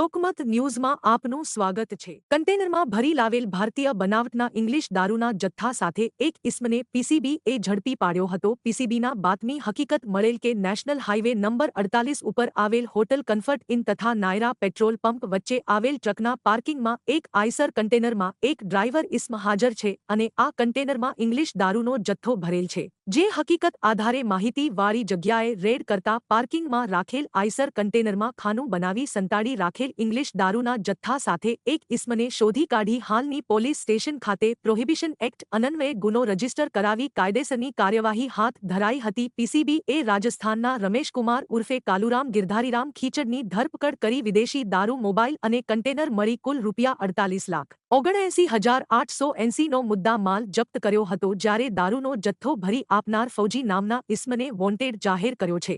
લોકમત ન્યૂઝમાં આપનું સ્વાગત છે. કન્ટેનરમાં ભરી લાવેલ ભારતીય બનાવટના ઇંગ્લિશ દારૂના જથ્થા સાથે એક ઇસમને પીસીબી એ ઝડપી પાડ્યો હતો. પીસીબીના બાતમી હકીકત મળેલ કે નેશનલ હાઇવે નંબર અડતાલીસ ઉપર આવેલ હોટલ કન્ફર્ટ ઇન તથા નાયરા પેટ્રોલ પંપ વચ્ચે આવેલ ટ્રકના પાર્કિંગમાં એક આઈસર કન્ટેનરમાં એક ડ્રાઈવર ઇસ્મ હાજર છે અને આ કન્ટેનરમાં ઇંગ્લિશ દારૂનો જથ્થો ભરેલ છે. જે હકીકત આધારે માહિતી વાળી જગ્યાએ રેડ કરતા પાર્કિંગમાં રાખેલ આઈસર કન્ટેનરમાં ખાનું બનાવી સંતાડી રાખેલ ઇંગ્લિશ દારૂના જથ્થા સાથે એક ઇસમને શોધી કાઢી હાલની પોલીસ સ્ટેશન ખાતે પ્રોહિબિશન એક્ટ અનન્વયે ગુનો રજિસ્ટર કરાવી કાયદેસરની કાર્યવાહી હાથ ધરાઈ હતી. પીસીબી એ રાજસ્થાનના રમેશકુમાર ઉર્ફે કાલુરામ ગિરધારીરામ ખીચડની ધરપકડ કરી વિદેશી દારૂ, મોબાઈલ અને કન્ટેનર મળી કુલ રૂપિયા અડતાલીસ લાખ. ઓગણએંસી હજાર આઠસો એંસીનો મુદ્દા માલ જપ્ત કર્યો હતો જ્યારે દારૂનો જથ્થો ભરી આપનાર ફૌજી નામના ઇસમને વોન્ટેડ જાહેર કર્યો છે.